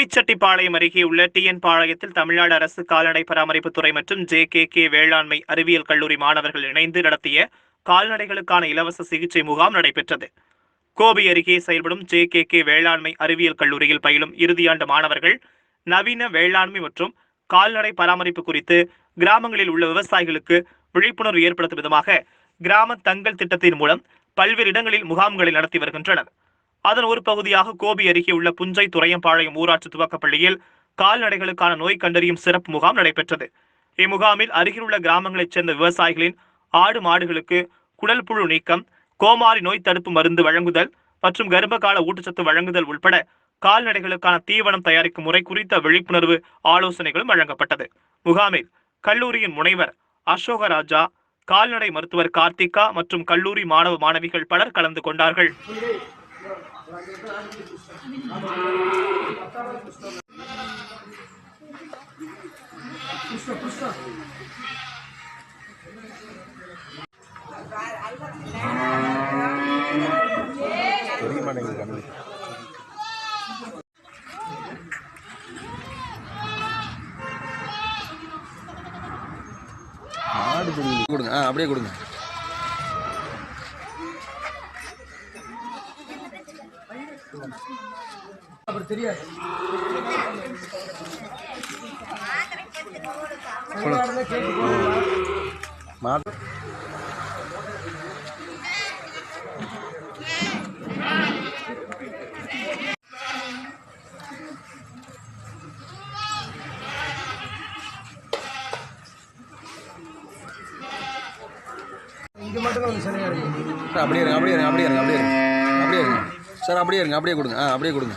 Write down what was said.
கோபிச்செட்டிப்பாளையம் அருகே உள்ள டிஎன் பாளையத்தில் தமிழ்நாடு அரசு கால்நடை பராமரிப்புத்துறை மற்றும் ஜே கே கே வேளாண்மை அறிவியல் கல்லூரி மாணவர்கள் இணைந்து நடத்திய கால்நடைகளுக்கான இலவச சிகிச்சை முகாம் நடைபெற்றது. கோபி அருகே செயல்படும் ஜே கே கே வேளாண்மை அறிவியல் கல்லூரியில் பயிலும் இறுதியாண்டு மாணவர்கள் நவீன வேளாண்மை மற்றும் கால்நடை பராமரிப்பு குறித்து கிராமங்களில் உள்ள விவசாயிகளுக்கு விழிப்புணர்வு ஏற்படுத்தும் விதமாக கிராம தங்கள் திட்டத்தின் மூலம் பல்வேறு இடங்களில் முகாம்களை நடத்தி வருகின்றனர். அதன் ஒரு பகுதியாக கோபி அருகே உள்ள புஞ்சை துறையம்பாளையம் ஊராட்சி துவக்கப் பள்ளியில் கால்நடைகளுக்கான நோய் கண்டறியும் சிறப்பு முகாம் நடைபெற்றது. இம்முகாமில் அருகிலுள்ள கிராமங்களைச் சேர்ந்த விவசாயிகளின் ஆடு மாடுகளுக்கு குடல் புழு நீக்கம் கோமாரி நோய் தடுப்பு மருந்து வழங்குதல் மற்றும் கர்ப்பகால ஊட்டச்சத்து வழங்குதல் உட்பட கால்நடைகளுக்கான தீவனம் தயாரிக்கும் முறை குறித்த விழிப்புணர்வு ஆலோசனைகளும் வழங்கப்பட்டது. முகாமில் கல்லூரியின் முனைவர் அசோகராஜா கால்நடை மருத்துவர் கார்த்திகா மற்றும் கல்லூரி மாணவ மாணவிகள் பலர் கலந்து கொண்டார்கள். தெரிய மாட்டேங்குது கண்ணு ஆடு கொடுங்க. ஆ அப்படியே கொடுங்க. அப்புறம் தெரியாது. இங்கே மட்டும் கொஞ்சம் சரியா இருக்கு. அப்படியே அப்படியே இருங்க அப்படியே இருங்க அப்படியே இருங்க அப்படியே இருங்க சார் அப்படியே இருங்க அப்படியே கொடுங்க. ஆ அப்படியே கொடுங்க.